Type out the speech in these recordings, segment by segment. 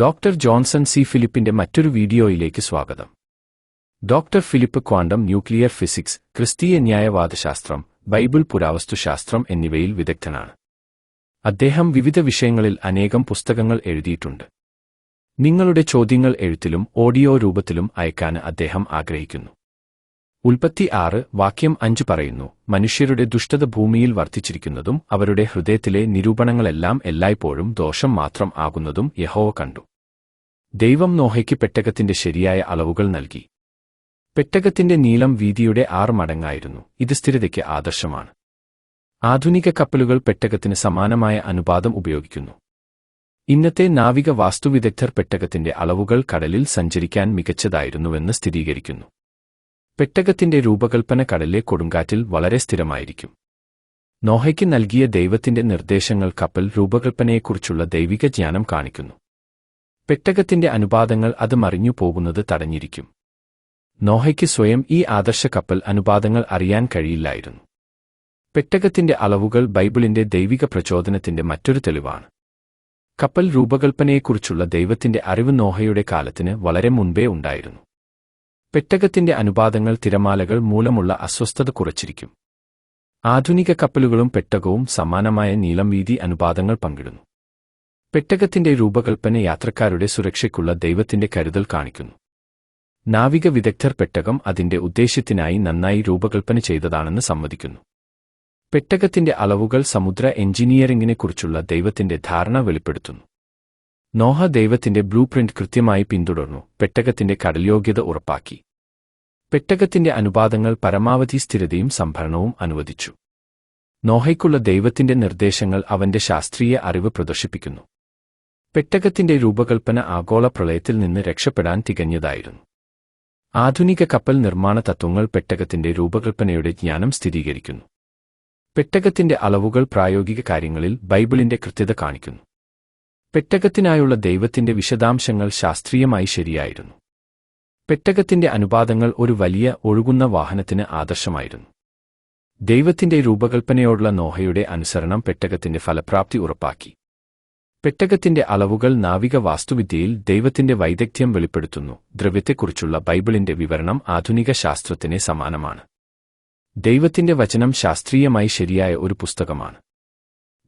Doctor Johnson C ഫിലിപ്പിന്റെ മറ്റൊരു വീഡിയോയിലേക്ക് സ്വാഗതം. Doctor Philip quantum nuclear physics ക്രിസ്തീയ ന്യായവാദശാസ്ത്രം ബൈബിൾ പുരാവസ്തുശാസ്ത്രം എന്നിവയിൽ വിദഗ്ധനാണ്. അദ്ദേഹം വിവിധ വിഷയങ്ങളിൽ അനേകം പുസ്തകങ്ങൾ എഴുതിയിട്ടുണ്ട്. നിങ്ങളുടെ ചോദ്യങ്ങൾ എഴുത്തിലും ഓഡിയോ രൂപത്തിലും അയക്കാൻ അദ്ദേഹം ആഗ്രഹിക്കുന്നു. ഉൽപ്പത്തി ആറ് വാക്യം അഞ്ച് പറയുന്നു മനുഷ്യരുടെ ദുഷ്ടത ഭൂമിയിൽ വർദ്ധിച്ചിരിക്കുന്നതും അവരുടെ ഹൃദയത്തിലെ നിരൂപണങ്ങളെല്ലാം എല്ലായ്പ്പോഴും ദോഷം മാത്രം ആകുന്നതും യഹോവ കണ്ടു. ദൈവം നോഹയ്ക്ക് പെട്ടകത്തിന്റെ ശരിയായ അളവുകൾ നൽകി. പെട്ടകത്തിന്റെ നീളം വീതിയുടെ ആറ് മടങ്ങായിരുന്നു ഇത് സ്ഥിരതയ്ക്ക് ആദർശമാണ്. ആധുനിക കപ്പലുകൾ പെട്ടകത്തിന് സമാനമായ അനുപാതം ഉപയോഗിക്കുന്നു. ഇന്നത്തെ നാവിക വാസ്തുവിദഗ്ധർ പെട്ടകത്തിന്റെ അളവുകൾ കടലിൽ സഞ്ചരിക്കാൻ മികച്ചതായിരുന്നുവെന്ന് സ്ഥിരീകരിക്കുന്നു. പെട്ടകത്തിന്റെ രൂപകൽപ്പന കടലിലെ കൊടുങ്കാറ്റിൽ വളരെ സ്ഥിരമായിരിക്കും. നോഹയ്ക്ക് നൽകിയ ദൈവത്തിന്റെ നിർദ്ദേശങ്ങൾ കപ്പൽ രൂപകൽപ്പനയെക്കുറിച്ചുള്ള ദൈവിക ജ്ഞാനം കാണിക്കുന്നു. പെട്ടകത്തിന്റെ അനുപാതങ്ങൾ അത് മറിഞ്ഞു പോകുന്നത് തടഞ്ഞിരിക്കും. നോഹയ്ക്ക് സ്വയം ഈ ആദർശ കപ്പൽ അനുപാതങ്ങൾ അറിയാൻ കഴിയില്ലായിരുന്നു. പെട്ടകത്തിന്റെ അളവുകൾ ബൈബിളിന്റെ ദൈവിക പ്രചോദനത്തിന്റെ മറ്റൊരു തെളിവാണ്. കപ്പൽ രൂപകൽപ്പനയെക്കുറിച്ചുള്ള ദൈവത്തിന്റെ അറിവ് നോഹയുടെ കാലത്തിന് വളരെ മുൻപേ ഉണ്ടായിരുന്നു. പെട്ടകത്തിന്റെ അനുപാതങ്ങൾ തിരമാലകൾ മൂലമുള്ള അസ്വസ്ഥത കുറച്ചിരിക്കും. ആധുനിക കപ്പലുകളും പെട്ടകവും സമാനമായ നീളം വീതി അനുപാതങ്ങൾ പങ്കിടുന്നു. പെട്ടകത്തിന്റെ രൂപകൽപ്പന യാത്രക്കാരുടെ സുരക്ഷയ്ക്കുള്ള ദൈവത്തിന്റെ കരുതൽ കാണിക്കുന്നു. നാവിക വിദഗ്ധർ പെട്ടകം അതിന്റെ ഉദ്ദേശ്യത്തിനായി നന്നായി രൂപകൽപ്പന ചെയ്തതാണെന്ന് സമ്മതിക്കുന്നു. പെട്ടകത്തിന്റെ അളവുകൾ സമുദ്ര എഞ്ചിനീയറിംഗിനെക്കുറിച്ചുള്ള ദൈവത്തിന്റെ ധാരണ വെളിപ്പെടുത്തുന്നു. നോഹ ദൈവത്തിന്റെ ബ്ലൂ പ്രിന്റ് കൃത്യമായി പിന്തുടർന്നു പെട്ടകത്തിന്റെ കടൽയോഗ്യത ഉറപ്പാക്കി. പെട്ടകത്തിന്റെ അനുപാതങ്ങൾ പരമാവധി സ്ഥിരതയും സംഭരണവും അനുവദിച്ചു. നോഹയ്ക്കുള്ള ദൈവത്തിന്റെ നിർദ്ദേശങ്ങൾ അവന്റെ ശാസ്ത്രീയ അറിവ് പ്രദർശിപ്പിക്കുന്നു. പെട്ടകത്തിന്റെ രൂപകൽപ്പന ആഗോള പ്രളയത്തിൽ നിന്ന് രക്ഷപ്പെടാൻ തികഞ്ഞതായിരുന്നു. ആധുനിക കപ്പൽ നിർമ്മാണ തത്വങ്ങൾ പെട്ടകത്തിന്റെ രൂപകൽപ്പനയുടെ ജ്ഞാനം സ്ഥിരീകരിക്കുന്നു. പെട്ടകത്തിന്റെ അളവുകൾ പ്രായോഗിക കാര്യങ്ങളിൽ ബൈബിളിന്റെ കൃത്യത കാണിക്കുന്നു. പെട്ടകത്തിനായുള്ള ദൈവത്തിന്റെ വിശദാംശങ്ങൾ ശാസ്ത്രീയമായി ശരിയായിരുന്നു. പെട്ടകത്തിന്റെ അനുപാതങ്ങൾ ഒരു വലിയ ഒഴുകുന്ന വാഹനത്തിന് ആദർശമായിരുന്നു. ദൈവത്തിന്റെ രൂപകൽപ്പനയോടുള്ള നോഹയുടെ അനുസരണം പെട്ടകത്തിന്റെ ഫലപ്രാപ്തി ഉറപ്പാക്കി. പെട്ടകത്തിന്റെ അളവുകൾ നാവിക വാസ്തുവിദ്യയിൽ ദൈവത്തിന്റെ വൈദഗ്ധ്യം വെളിപ്പെടുത്തുന്നു. ദ്രവ്യത്തെക്കുറിച്ചുള്ള ബൈബിളിന്റെ വിവരണം ആധുനിക ശാസ്ത്രത്തിന് സമാനമാണ്. ദൈവത്തിന്റെ വചനം ശാസ്ത്രീയമായി ശരിയായ ഒരു പുസ്തകമാണ്.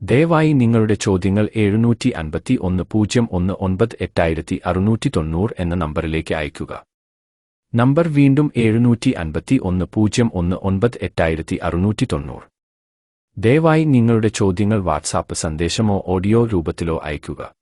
ദയവായി നിങ്ങളുടെ ചോദ്യങ്ങൾ എഴുന്നൂറ്റി അൻപത്തി ഒന്ന് പൂജ്യം ഒന്ന് ഒൻപത് എട്ടായിരത്തി അറുന്നൂറ്റി തൊണ്ണൂറ് എന്ന നമ്പറിലേക്ക് അയയ്ക്കുക. നമ്പർ വീണ്ടും എഴുന്നൂറ്റി അൻപത്തി ഒന്ന് പൂജ്യം ഒന്ന് ഒൻപത് എട്ടായിരത്തി അറുന്നൂറ്റി തൊണ്ണൂറ് ദയവായി നിങ്ങളുടെ ചോദ്യങ്ങൾ വാട്സാപ്പ് സന്ദേശമോ ഓഡിയോ രൂപത്തിലോ അയയ്ക്കുക.